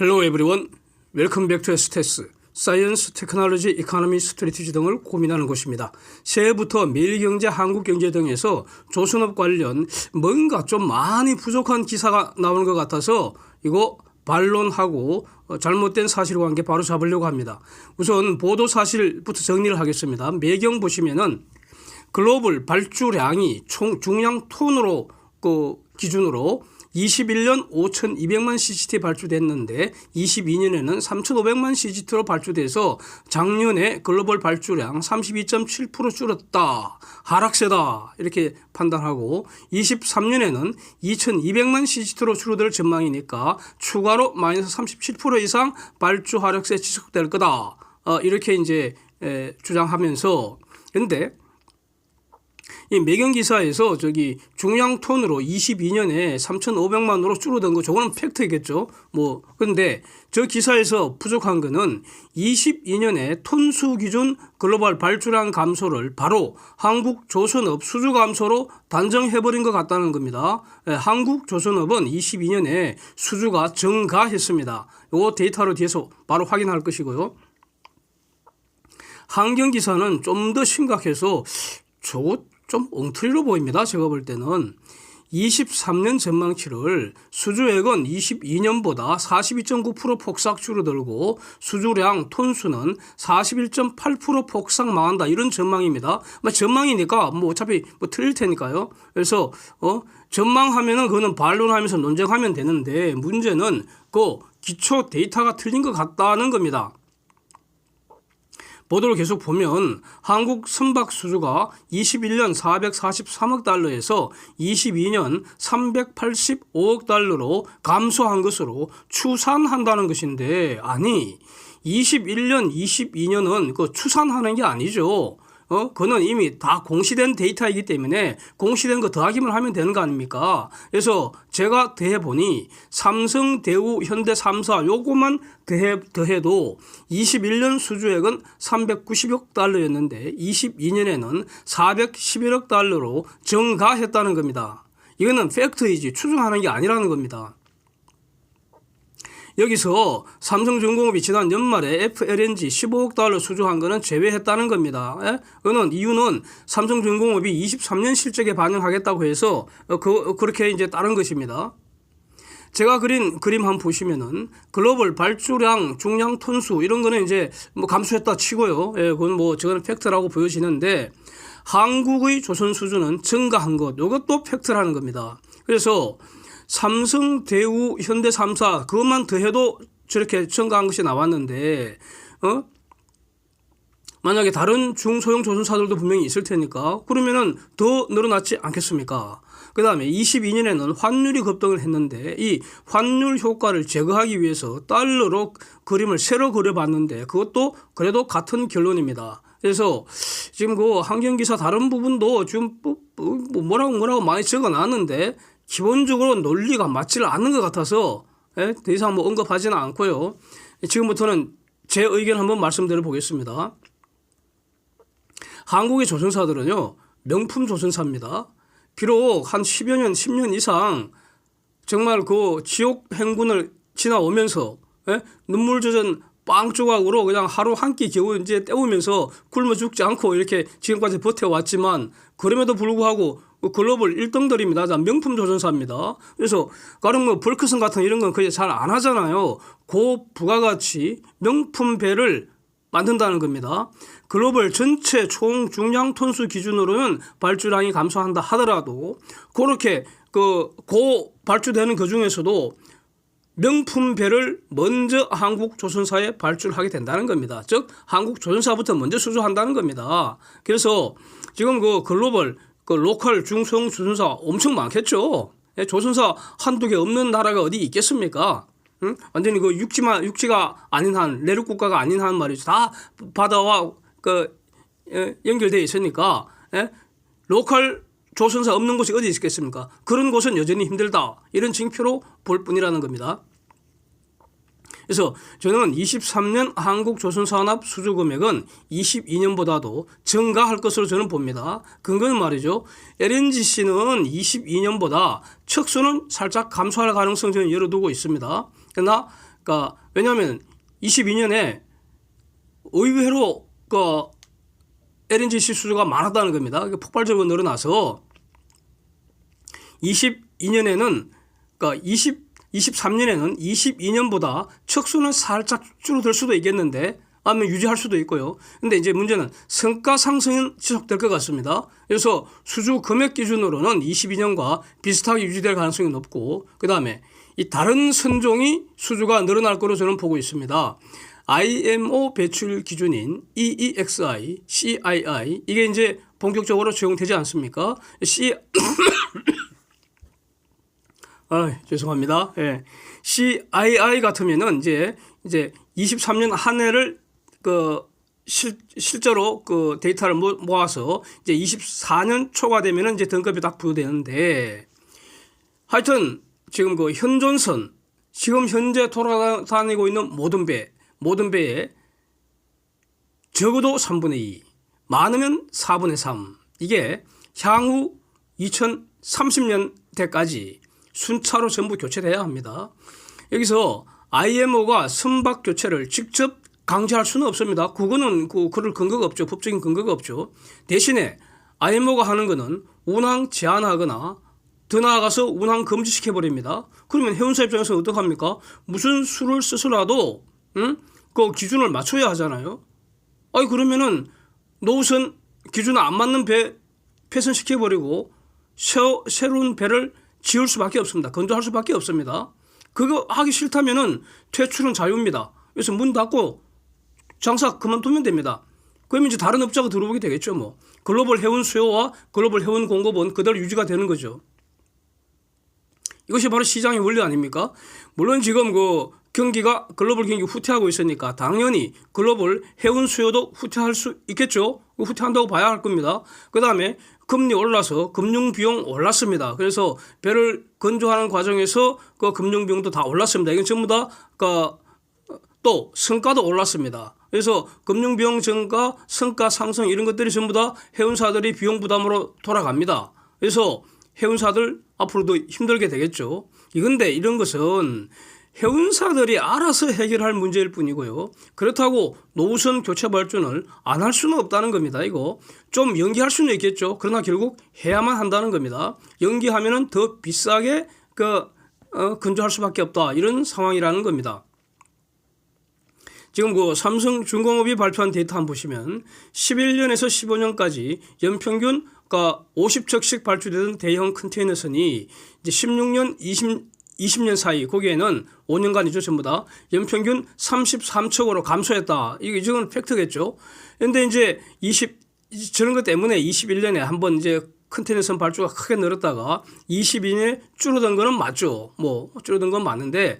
Hello everyone. Welcome back to STS. 사이언스, 테크놀로지, 이코노미, 스트레티지 등을 고민하는 곳입니다. 새해부터 매일경제, 한국경제 등에서 조선업 관련 뭔가 좀 많이 부족한 기사가 나오는 것 같아서 이거 반론하고 어, 잘못된 사실관계 바로 잡으려고 합니다. 우선 보도 사실부터 정리를 하겠습니다. 매경 보시면은 글로벌 발주량이 총 중량 톤으로 그 기준으로 21년 5,200만 CGT 발주됐는데 22년에는 3,500만 CGT로 발주돼서 작년에 글로벌 발주량 32.7% 줄었다. 하락세다. 이렇게 판단하고 23년에는 2,200만 CGT로 줄어들 전망이니까 추가로 마이너스 37% 이상 발주 하락세 지속될 거다. 어, 이렇게 이제 에, 주장하면서 근데 이 매경 기사에서 저기 중량 톤으로 22년에 3,500만으로 줄어든 거 저거는 팩트겠죠. 뭐 근데 저 기사에서 부족한 거는 22년에 톤수 기준 글로벌 발주량 감소를 바로 한국 조선업 수주 감소로 단정해 버린 것 같다는 겁니다. 예, 한국 조선업은 22년에 수주가 증가했습니다. 요 데이터로 뒤에서 바로 확인할 것이고요. 환경 기사는 좀 더 심각해서 저거 좀 엉터리로 보입니다. 제가 볼 때는 23년 전망치를 수주액은 22년보다 42.9% 폭삭 줄어들고 수주량 톤수는 41.8% 폭삭 망한다 이런 전망입니다. 뭐 전망이니까 뭐 어차피 뭐 틀릴 테니까요. 그래서 어 전망하면은 그거는 반론하면서 논쟁하면 되는데 문제는 그 기초 데이터가 틀린 것 같다는 겁니다. 보도를 계속 보면 한국 선박 수주가 21년 443억 달러에서 22년 385억 달러로 감소한 것으로 추산한다는 것인데 아니 21년 22년은 그 추산하는 게 아니죠. 어, 그거는 이미 다 공시된 데이터이기 때문에 공시된 거 더하기만 하면 되는 거 아닙니까? 그래서 제가 더해 보니 삼성, 대우, 현대 3사 요거만 더해, 더해도 21년 수주액은 390억 달러였는데 22년에는 411억 달러로 증가했다는 겁니다. 이거는 팩트이지 추정하는 게 아니라는 겁니다. 여기서 삼성중공업이 지난 연말에 FLNG 15억 달러 수주한 거는 제외했다는 겁니다. 예? 그는 이유는 삼성중공업이 23년 실적에 반영하겠다고 해서 어, 그, 그렇게 이제 따른 것입니다. 제가 그린 그림 한번 보시면은 글로벌 발주량, 중량 톤수 이런 거는 이제 뭐 감소했다 치고요. 예, 그건 뭐 저거는 팩트라고 보여지는데 한국의 조선 수주는 증가한 것, 이것도 팩트라는 겁니다. 그래서 삼성, 대우, 현대 3사 그것만 더해도 저렇게 증가한 것이 나왔는데 어? 만약에 다른 중소형 조선사들도 분명히 있을 테니까 그러면은 더 늘어났지 않겠습니까? 그 다음에 22년에는 환율이 급등을 했는데 이 환율 효과를 제거하기 위해서 달러로 그림을 새로 그려봤는데 그것도 그래도 같은 결론입니다. 그래서 지금 그 환경기사 다른 부분도 지금 뭐, 뭐 뭐라고 뭐라고 많이 적어 놨는데 기본적으로 논리가 맞지를 않는 것 같아서 예? 더 이상 뭐 언급하지는 않고요. 지금부터는 제 의견 한번 말씀드려 보겠습니다. 한국의 조선사들은요, 명품 조선사입니다. 비록 한 10여 년, 10년 이상 정말 그 지옥 행군을 지나오면서 예? 눈물 젖은 빵 조각으로 그냥 하루 한 끼 겨우 이제 때우면서 굶어 죽지 않고 이렇게 지금까지 버텨왔지만 그럼에도 불구하고 그 글로벌 1등들입니다. 자, 명품 조선사입니다. 그래서 가령 뭐 볼크슨 같은 이런 건 거의 잘 안 하잖아요. 고 부가가치 명품 배를 만든다는 겁니다. 글로벌 전체 총 중량 톤수 기준으로는 발주량이 감소한다 하더라도 그렇게 그 고 발주되는 그 중에서도 명품 배를 먼저 한국 조선사에 발주하게 된다는 겁니다. 즉 한국 조선사부터 먼저 수주한다는 겁니다. 그래서 지금 그 글로벌 그 로컬 중소형 조선사 엄청 많겠죠. 예, 조선사 한두 개 없는 나라가 어디 있겠습니까? 응? 완전히 그 육지만 육지가 아닌 한 내륙 국가가 아닌 한 말이죠. 다 바다와 그 예, 연결되어 있으니까 예? 로컬 조선사 없는 곳이 어디 있겠습니까? 그런 곳은 여전히 힘들다. 이런 징표로 볼 뿐이라는 겁니다. 그래서 저는 23년 한국조선산업 수주 금액은 22년보다도 증가할 것으로 저는 봅니다. 근거는 말이죠. LNGC는 22년보다 척수는 살짝 감소할 가능성 저는 열어두고 있습니다. 그러나 그러니까 왜냐하면 22년에 의외로 그 LNG 실수요가 많았다는 겁니다. 이게 폭발적으로 늘어나서 22년에는 그러니까 20 23년에는 22년보다 척수는 살짝 줄어들 수도 있겠는데 아니면 유지할 수도 있고요. 근데 이제 문제는 성과 상승은 지속될 것 같습니다. 그래서 수주 금액 기준으로는 22년과 비슷하게 유지될 가능성이 높고 그 다음에 이 다른 선종이 수주가 늘어날 거로 저는 보고 있습니다. IMO 배출 기준인 EEXI, CII 이게 이제 본격적으로 적용되지 않습니까? C 아, 죄송합니다. 예. CII 같으면은 이제 이제 23년 한 해를 그 실, 실제로 그 데이터를 모- 모아서 이제 24년 초가 되면은 이제 등급이 딱 부여되는데 하여튼 지금 그 현존선 지금 현재 돌아다니고 있는 모든 배 모든 배에 적어도 3분의 2 많으면 4분의 3 이게 향후 2030년 대까지 순차로 전부 교체돼야 합니다. 여기서 IMO가 선박 교체를 직접 강제할 수는 없습니다. 그거는 그 그럴 근거가 없죠. 법적인 근거가 없죠. 대신에 IMO가 하는 거는 운항 제한하거나 더 나아가서 운항 금지시켜 버립니다. 그러면 해운사 입장에서 어떡합니까? 무슨 수를 쓰서라도 응? 그 기준을 맞춰야 하잖아요. 아니 그러면은 노선 기준 안 맞는 배 폐선시켜 버리고 새로운 배를 지을 수밖에 없습니다. 건조할 수밖에 없습니다. 그거 하기 싫다면은 퇴출은 자유입니다. 그래서 문 닫고 장사 그만두면 됩니다. 그러면 이제 다른 업자가 들어오게 되겠죠, 뭐. 글로벌 해운 수요와 글로벌 해운 공급은 그대로 유지가 되는 거죠. 이것이 바로 시장의 원리 아닙니까? 물론 지금 그 경기가 글로벌 경기 후퇴하고 있으니까 당연히 글로벌 해운 수요도 후퇴할 수 있겠죠. 그 후퇴한다고 봐야 할 겁니다. 그 다음에 금리 올라서 금융 비용 올랐습니다. 그래서 배를 건조하는 과정에서 그 금융 비용도 다 올랐습니다. 이건 전부 다그 또 성과도 올랐습니다. 그래서 금융 비용 증가, 성과 상승 이런 것들이 전부 다 해운사들이 비용 부담으로 돌아갑니다. 그래서 해운사들 앞으로도 힘들게 되겠죠. 이건데 이런 것은 해운사들이 알아서 해결할 문제일 뿐이고요. 그렇다고 노선 교체 발전을 안 할 수는 없다는 겁니다. 이거 좀 연기할 수는 있겠죠. 그러나 결국 해야만 한다는 겁니다. 연기하면은 더 비싸게 그 어, 건조할 수밖에 없다 이런 상황이라는 겁니다. 지금 그 삼성중공업이 발표한 데이터 한번 보시면 11년에서 15년까지 연평균 그러니까 50척씩 발주되던 대형 컨테이너선이 이제 16년, 20 20년 사이 거기에는 5년간이죠 전부 다 연평균 33척 으로 감소했다. 이게 이건 팩트겠죠. 그런데 이제 20 저런 것 때문에 21년에 한번 이제 컨테이너선 발주가 크게 늘었다가 22년에 줄어든 거는 맞죠. 뭐 줄어든 건 맞는데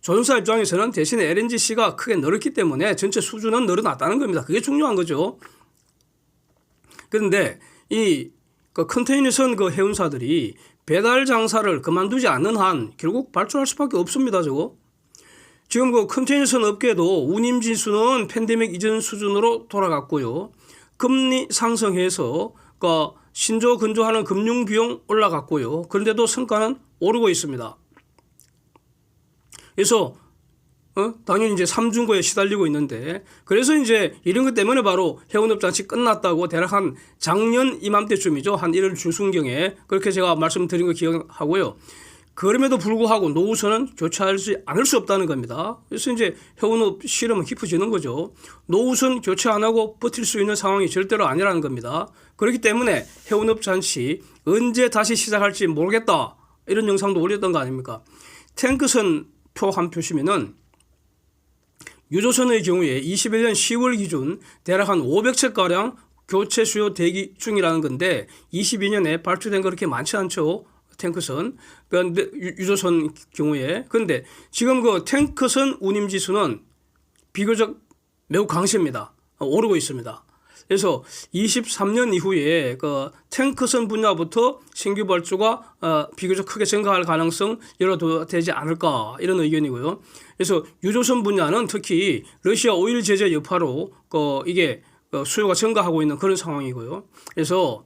조선사 입장에서는 대신에 LNGC가 크게 늘었기 때문에 전체 수준은 늘어났다는 겁니다. 그게 중요한 거죠. 그런데 이그 컨테이너선 그 해운사들이 배달 장사를 그만두지 않는 한 결국 발주할 수밖에 없습니다. 저거. 지금 그 컨테이너선 업계도 운임 지수는 팬데믹 이전 수준으로 돌아갔고요. 금리 상승해서 그 신조 근조하는 금융 비용 올라갔고요. 그런데도 성과는 오르고 있습니다. 그래서 어? 당연히 이제 삼중고에 시달리고 있는데 그래서 이제 이런 것 때문에 바로 해운업 장치 끝났다고 대략 한 작년 이맘때쯤이죠 한 1월 중순경에 그렇게 제가 말씀드린 거 기억하고요. 그럼에도 불구하고 노후선은 교체하지 않을 수 없다는 겁니다. 그래서 이제 해운업 실험은 깊어지는 거죠. 노후선 교체 안 하고 버틸 수 있는 상황이 절대로 아니라는 겁니다. 그렇기 때문에 해운업 잔치 언제 다시 시작할지 모르겠다 이런 영상도 올렸던 거 아닙니까? 탱크선 표 한 표시면은 유조선의 경우에 21년 10월 기준 대략 한 500척가량 교체 수요 대기 중이라는 건데 22년에 발주된 거 그렇게 많지 않죠. 탱크선. 그런데 유조선 경우에. 그런데 지금 그 탱크선 운임 지수는 비교적 매우 강세입니다. 오르고 있습니다. 그래서 23년 이후에 그 탱크선 분야부터 신규 발주가 어, 비교적 크게 증가할 가능성 열어되지 않을까 이런 의견이고요. 그래서 유조선 분야는 특히 러시아 오일 제재 여파로 그 이게 그 수요가 증가하고 있는 그런 상황이고요. 그래서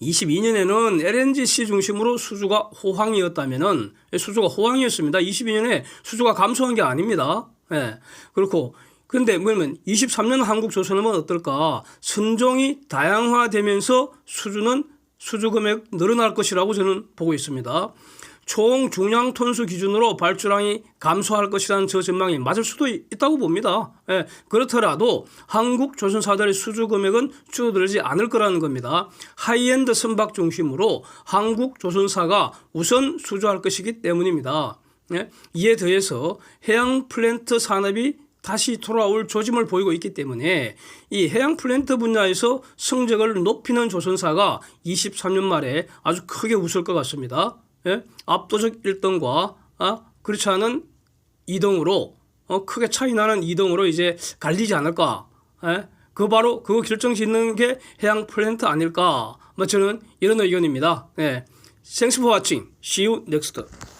22년에는 LNGC 중심으로 수주가 호황이었다면은 수주가 호황이었습니다. 22년에 수주가 감소한 게 아닙니다. 예. 그렇고 근데 뭐냐면 23년 한국 조선업은 어떨까? 선종이 다양화되면서 수주는 수주 금액 늘어날 것이라고 저는 보고 있습니다. 총 중량 톤수 기준으로 발주량이 감소할 것이라는 저 전망이 맞을 수도 있- 있다고 봅니다. 예, 그렇더라도 한국 조선사들의 수주 금액은 줄어들지 않을 거라는 겁니다. 하이엔드 선박 중심으로 한국 조선사가 우선 수주할 것이기 때문입니다. 예, 이에 더해서 해양 플랜트 산업이 다시 돌아올 조짐을 보이고 있기 때문에 이 해양 플랜트 분야에서 성적을 높이는 조선사가 23년 말에 아주 크게 웃을 것 같습니다. 예? 압도적 1등과 아, 그렇지 않은 2등으로 어, 크게 차이 나는 2등으로 이제 갈리지 않을까. 예? 그 바로 그거 결정 짓는 게 해양 플랜트 아닐까. 뭐 저는 이런 의견입니다. 예. For watching. See you next.